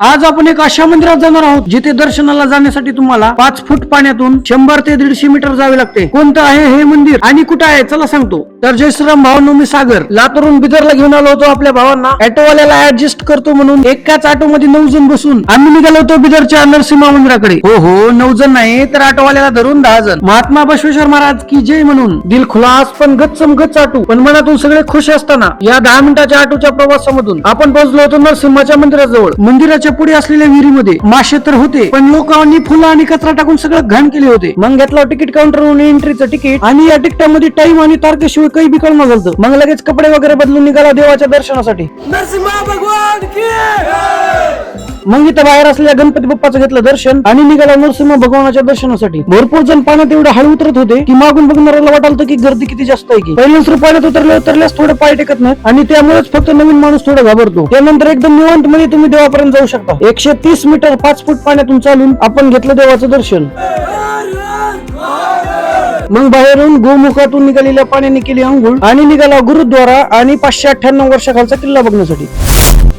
आज आपण एक अशा मंदिरात जाणार आहोत जिथे दर्शनाला जाण्यासाठी तुम्हाला पाच फूट पाण्यातून शंभर ते दीडशे मीटर जावे लागते. कोणतं आहे हे मंदिर आणि कुठं आहे चला सांगतो. तर जय श्रीराम मी सागर. लातूरून बिदरला घेऊन आलो होतो आपल्या भावांना. ऑटोवाल्याला ऍडजस्ट करतो म्हणून एकाच ऑटो मध्ये नऊ जण बसून आम्ही निघालो होतो बिदरच्या नरसिंहा मंदिराकडे. हो हो नऊ जण नाही तर ऑटोवाल्याला धरून दहा जण. महात्मा बसवेश्वर महाराज की जय म्हणून. दिल खुलास पण गच्चम गच्च आटू. पण मनातून सगळे खुश असताना या दहा मिनिटाच्या आटोच्या प्रवासामधून आपण पोहोचलो होतो नरसिंहाच्या मंदिराजवळ. मंदिराच्या पुढे असलेल्या विहिरीमध्ये मासे तर होते पण लोकांनी फुलं आणि कचरा टाकून सगळं घाण केले होते. मग घेतलं तिकीट काउंटरवरून एंट्रीचं तिकीट आणि या तिकिटामध्ये टाइम आणि तारखेशिवाय काही बी कळणं झालं मग लगेच कपडे वगैरे बदलून निघाला देवाच्या दर्शनासाठी. नरसिंहा भगवान की! मग इथं बाहेर असलेल्या गणपती बाप्पाचं घेतलं दर्शन आणि निघाला नरसिंह भगवानाच्या दर्शनासाठी. भरपूर जण पाण्यात एवढं हळू उतरत होते की मागून बघणाऱ्याला वाटाल की गर्दी किती जास्त आहे की. पहिल्याच पाण्यात उतरले उतरल्यास थोडे पाय टेकत नाहीत आणि त्यामुळेच फक्त नवीन माणूस थोडा घाबरतो. त्यानंतर एकदम निवांत मध्ये तुम्ही देवापर्यंत जाऊ शकता. एकशे तीस मीटर पाच फूट पाण्यातून चालून आपण घेतलं देवाचं दर्शन. मग बाहेरून गोमुखातून निघालेल्या पाण्याने केली आंघोळ आणि निघाला गुरुद्वारा आणि पाचशे अठ्ठ्याण्णव वर्षाखालचा किल्ला बघण्यासाठी.